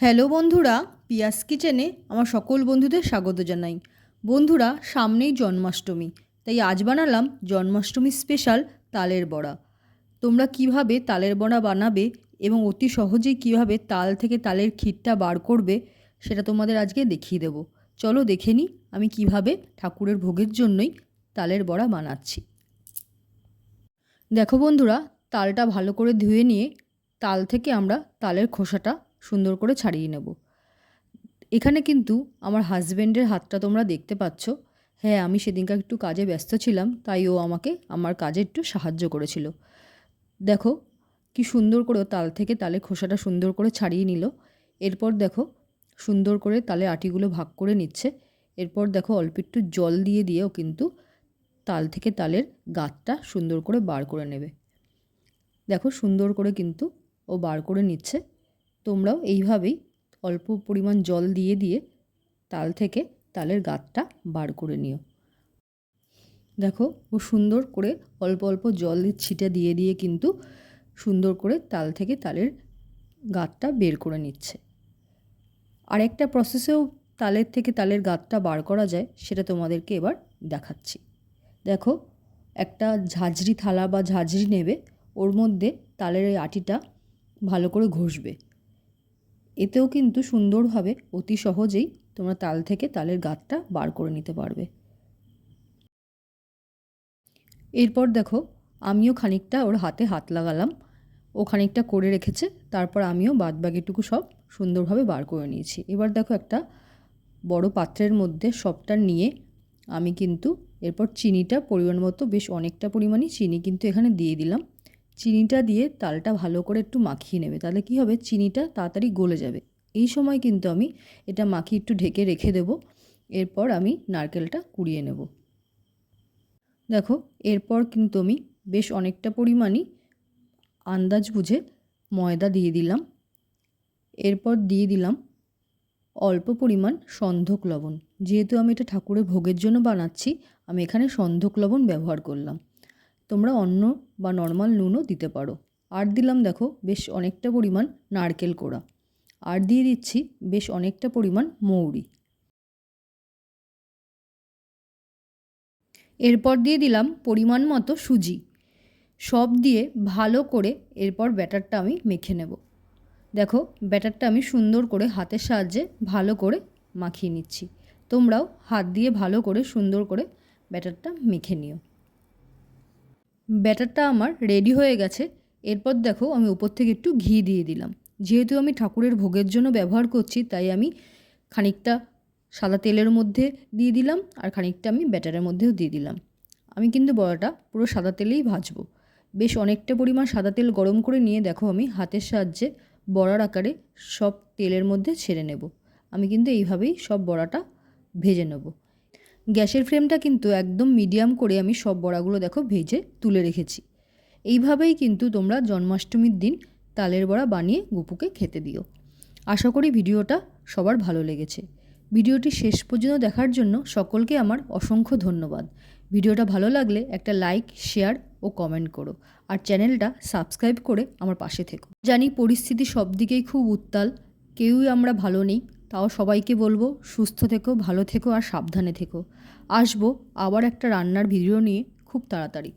Hello বন্ধুরা, পিয়াস কিচেনে আমার সকল বন্ধুদের স্বাগত জানাই। বন্ধুরা, সামনেই জন্মাষ্টমী, তাই আজ বানালাম জন্মাষ্টমী স্পেশাল তালের বড়া। তোমরা কীভাবে তালের বড়া বানাবে এবং অতি সহজেই কীভাবে তাল থেকে তালের ক্ষীরটা বার করবে, সেটা তোমাদের আজকে দেখিয়ে দেব। চলো দেখে নিই আমি কীভাবে ঠাকুরের ভোগের জন্যই তালের বড়া বানাচ্ছি। দেখো বন্ধুরা, তালটা ভালো করে ধুয়ে নিয়ে তাল থেকে আমরা তালের খোসাটা সুন্দর করে ছাড়িয়ে নেব। এখানে কিন্তু আমার হাজব্যান্ডের হাতটা তোমরা দেখতে পাচ্ছ। হ্যাঁ আমি সেদিনকার একটু কাজে ব্যস্ত ছিলাম, তাই ও আমাকে আমার কাজে একটু সাহায্য করেছিল। দেখো, কি সুন্দর করে তাল থেকে তালে খোসাটা সুন্দর করে ছাড়িয়ে নিল। এরপর দেখো, সুন্দর করে তালে আটিগুলো ভাগ করে নিচ্ছে। এরপর দেখো, অল্প একটু জল দিয়ে দিয়েও কিন্তু তাল থেকে তালের গাঁতটা সুন্দর করে বার করে নেবে। দেখো, সুন্দর করে কিন্তু ও বার করে নিচ্ছে। তোমরাও এইভাবেই অল্প পরিমাণ জল দিয়ে দিয়ে তাল থেকে তালের গাঁতটা বার করে নিও। দেখো ও সুন্দর করে অল্প অল্প জল ছিটে দিয়ে দিয়ে কিন্তু সুন্দর করে তাল থেকে তালের গাঁতটা বের করে নিচ্ছে। আরেকটা প্রসেসেও তালের থেকে তালের গাঁতটা বার করা যায়, সেটা তোমাদেরকে এবার দেখাচ্ছি। দেখো একটা ঝাঁঝরি থালা বা ঝাঁঝরি নেবে, ওর মধ্যে তালের এই আটিটা ভালো করে ঘষবে। এতেও কিন্তু সুন্দরভাবে অতি সহজেই তোমরা তাল থেকে তালের গাঁতটা বার করে নিতে পারবে। এরপর দেখো, আমিও খানিকটা ওর হাতে হাত লাগালাম। ও খানিকটা করে রেখেছে, তারপর আমিও বাদ বাকিটুকু সব সুন্দরভাবে বার করে নিয়েছি। এবার দেখো একটা বড় পাত্রের মধ্যে সবটা নিয়ে আমি কিন্তু এরপর চিনিটা পরিমাণ মতো, বেশ অনেকটা পরিমাণই চিনি কিন্তু এখানে দিয়ে দিলাম। চিনিটা দিয়ে তালটা ভালো করে একটু মাখিয়ে নেবে। তাহলে কি হবে? চিনিটা তাড়াতাড়ি গলে যাবে। এই সময় কিন্তু আমি এটা মাখিয়ে একটু ঢেকে রেখে দেব। এরপর আমি নারকেলটা কুড়িয়ে নেব। দেখো, এরপর কিন্তু আমি বেশ অনেকটা পরিমাণই আন্দাজ বুঝে ময়দা দিয়ে দিলাম। এরপর দিয়ে দিলাম অল্প পরিমাণ সন্ধক লবণ। যেহেতু আমি এটা ঠাকুরের ভোগের জন্য বানাচ্ছি, আমি এখানে সন্ধক লবণ ব্যবহার করলাম। তোমরা অন্য বা নর্মাল নুনও দিতে পারো। আর দিলাম দেখো, বেশ অনেকটা পরিমাণ নারকেল কোড়া। আর দিয়ে দিচ্ছি বেশ অনেকটা পরিমাণ মৌরি। এরপর দিয়ে দিলাম পরিমাণ মতো সুজি। সব দিয়ে ভালো করে এরপর ব্যাটারটা আমি মেখে নেব। দেখো, ব্যাটারটা আমি সুন্দর করে হাতের সাহায্যে ভালো করে মাখিয়ে নিচ্ছি। তোমরাও হাত দিয়ে ভালো করে সুন্দর করে ব্যাটারটা মেখে নিও। ব্যাটারটা আমার রেডি হয়ে গেছে। এরপর দেখো আমি উপর থেকে একটু ঘি দিয়ে দিলাম। যেহেতু আমি ঠাকুরের ভোগের জন্য ব্যবহার করছি, তাই আমি খানিকটা সাদা তেলের মধ্যে দিয়ে দিলাম আর খানিকটা আমি ব্যাটারের মধ্যেও দিয়ে দিলাম। আমি কিন্তু বড়াটা পুরো সাদা তেলেই ভাজবো। বেশ অনেকটা পরিমাণ সাদা তেল গরম করে নিয়ে দেখো আমি হাতের সাহায্যে বড়ার আকারে সব তেলের মধ্যে ছেড়ে নেব। আমি কিন্তু এইভাবেই সব বড়াটা ভেজে নেব। গ্যাসের ফ্লেমটা কিন্তু একদম মিডিয়াম করে আমি সব বড়াগুলো দেখো ভেজে তুলে রেখেছি। এইভাবেই কিন্তু তোমরা জন্মাষ্টমীর দিন তালের বড়া বানিয়ে গুপুকে খেতে দিও। আশা করি ভিডিওটা সবার ভালো লেগেছে। ভিডিওটি শেষ পর্যন্ত দেখার জন্য সকলকে আমার অসংখ্য ধন্যবাদ। ভিডিওটা ভালো লাগলে একটা লাইক, শেয়ার ও কমেন্ট করো। আর চ্যানেলটা সাবস্ক্রাইব করে আমার পাশে থেকো। জানি পরিস্থিতি সব দিকেই খুব উত্তাল, কেউই আমরা ভালো নেই তাও সবাইকে বলব, সুস্থ থেকো, ভালো থেকো আর সাবধানে থেকো। আসব আবার একটা রান্নার ভিডিও নিয়ে খুব তাড়াতাড়ি।